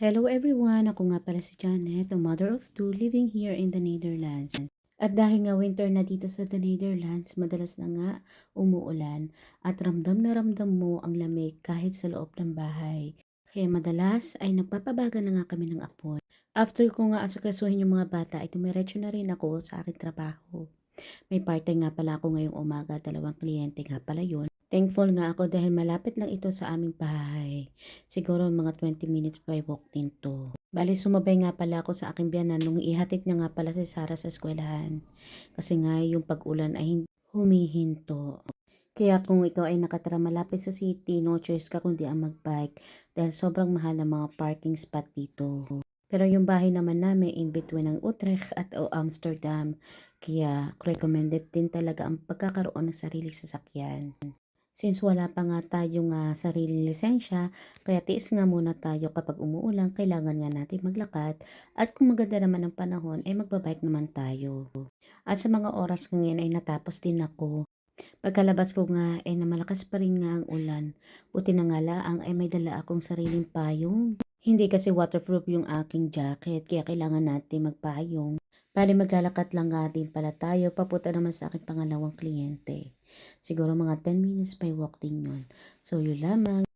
Hello everyone! Ako nga pala si Janet, a mother of two living here in the Netherlands. At dahil nga winter na dito sa the Netherlands, madalas na nga umuulan at ramdam na ramdam mo ang lamig kahit sa loob ng bahay. Kaya madalas ay nagpapabaga na nga kami ng apoy. After ko nga asakasuhin yung mga bata ay tumiretso na rin ako sa aking trabaho. May part-time nga pala ako ngayong umaga, dalawang kliyente nga pala yun. Thankful nga ako dahil malapit lang ito sa aming bahay. Siguro mga 20 minutes by walk din to. Bali, sumabay nga pala ako sa aking biyanan nung ihatid niya nga pala si Sarah sa eskwelahan. Kasi nga yung pag-ulan ay hin- humihinto. Kaya kung ikaw ay nakatira malapit sa city, no choice ka kundi ang magbike dahil sobrang mahal ng mga parking spot dito. Pero yung bahay naman namin in between ng Utrecht at o Amsterdam. Kaya recommended din talaga ang pagkakaroon ng sariling sasakyan. Since wala pa nga tayong uh, sariling lisensya, kaya tiis nga muna tayo kapag umuulan, kailangan nga natin maglakad. At kung maganda naman ang panahon, ay magbabike naman tayo. At sa mga oras ngayon ay natapos din ako. Pagkalabas ko nga ay na malakas pa rin nga ang ulan. Buti na nga laang ay may dala akong sariling payong. Hindi kasi waterproof yung aking jacket, kaya kailangan natin magpayong. Bali maglalakad lang nga din pala tayo, papunta naman sa aking pangalawang kliyente. Siguro mga 10 minutes by walk din yun. So yun lamang.